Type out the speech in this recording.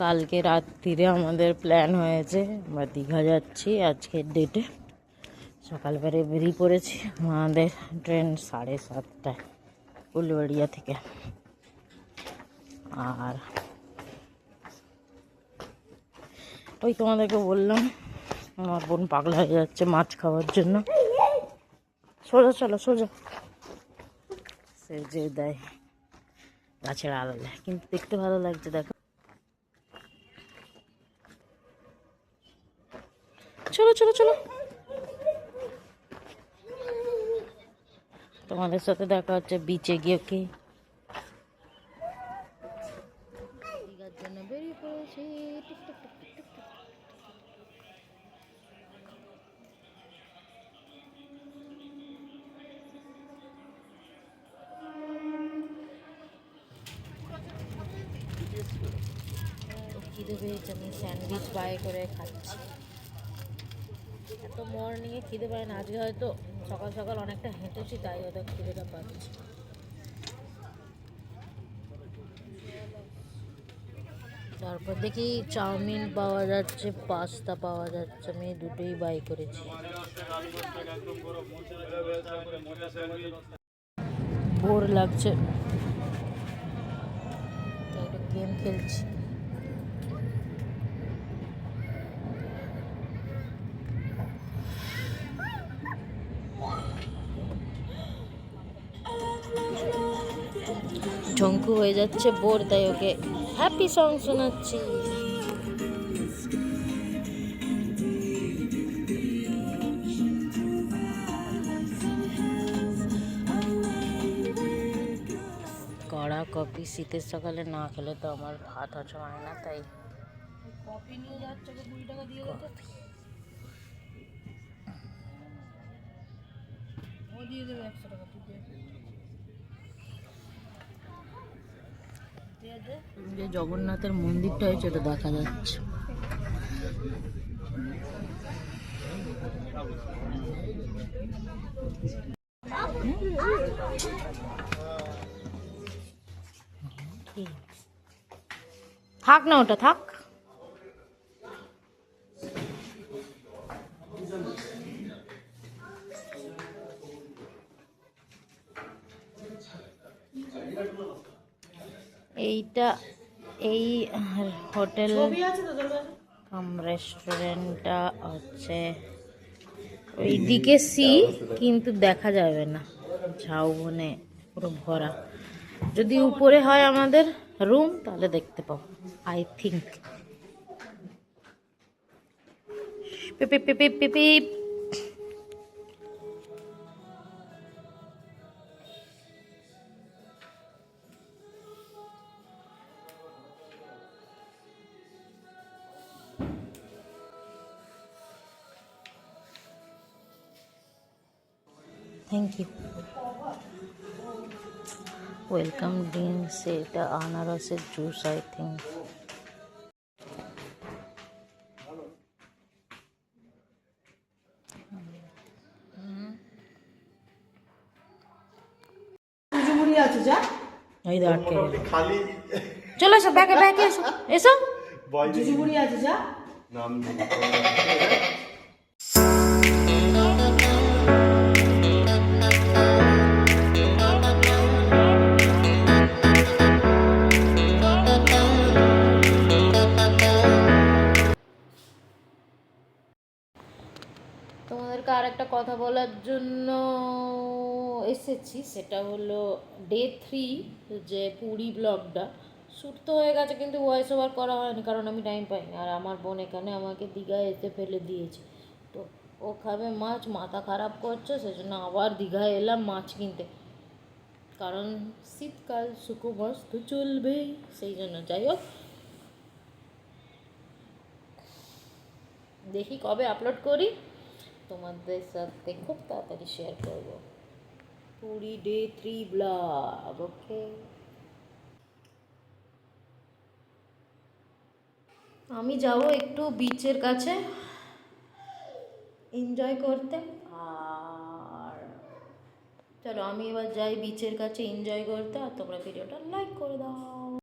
কালকে রাত্রিরে আমাদের প্ল্যান হয়েছে, আমরা দীঘা যাচ্ছি আজকের ডেটে সকালবেলা বেরিয়ে পড়েছি আমাদের ট্রেন সাড়ে সাতটায় উলুবাড়িয়া থেকে। আর ওই তোমাদেরকে বললাম, আমার বোন পাগলা হয়ে যাচ্ছে মাছ খাওয়ার জন্য। সোজা, চলো, সোজা। সে যে দেয় গাছের আড়ালে। কিন্তু দেখতে ভালো লাগছে, দেখো। চলো চলো। তোমাদের সাথে দেখা হচ্ছে বিচে গিয়ে কি। খিদে আমি স্যান্ডউইচ বাই করে খাচ্ছি। মর্নিংয়ে খিদে পায় না। আজকে হয়তো সকাল সকাল অনেকটা হেঁটেছি, তাই হয়তো খিদেটা পাচ্ছি। তারপর দেখি চাউমিন পাওয়া যাচ্ছে, পাস্তা পাওয়া যাচ্ছে, আমি দুটোই বাই করেছি। বোর লাগছে। গেম খেলছি। ঝঙ্কু হয়ে যাচ্ছে বোর, তাই ওকে হ্যাপি সং শোনাচ্ছি। কড়া কফি শীতের সকালে না খেলে তো আমার ভাত হজম হয় না, তাই কফি নিয়ে যাচ্ছে কুড়ি টাকা দিয়ে দেবে একশো টাকা তুই দে। দিয়ে দে যে জগন্নাথের মন্দিরটা হয়েছে ওটা দেখা যাচ্ছে। থাক না ওটা থাক। এইটা এই হোটেল কাম রেস্টুরেন্টটা হচ্ছে ওই দিকে সি, কিন্তু দেখা যাবে না। ঝাউবনে পুরো ভরা। যদি উপরে হয় আমাদের রুম, তাহলে দেখতে পাবো আই থিঙ্ক পিপ পিপ পিপ। পিপ পিপ থ্যাংক ইউ ওয়েলকাম ড্রিঙ্কস এটা আনারসের জুস আই থিঙ্ক সুজুমুড়ি আছে যা ওই তো আটকে গেল। চলো এসো ব্যাকে ব্যাকে এসো এসো সুজুমুড়ি আছে যা তোমাদেরকে আর একটা কথা বলার জন্য এসেছি, সেটা হলো ডে থ্রি যে পুরী ব্লগটা শ্যুট তো হয়ে গেছে কিন্তু ভয়েস ওভার করা হয়নি, কারণ আমি টাইম পাইনি। আর আমার বোন এখানে আমাকে দীঘায় এসে ফেলে দিয়েছে। তো ও খাবে মাছ, মাথা খারাপ করছে, সেজন্য আবার দীঘায় এলাম মাছ কিনতে। কারণ শীতকাল শুকো তো চলবেই, সেই জন্য। যাই হোক। দেখি কবে আপলোড করি। তোমাদের সাথে খুব তাড়াতাড়ি শেয়ার করব। Puri day three blog okay. আমি যাব একটু বিচের কাছে এনজয় করতে। আর চলো, আমি এবার যাই বিচের কাছে এনজয় করতে, আর তোমরা ভিডিওটা লাইক করে দাও।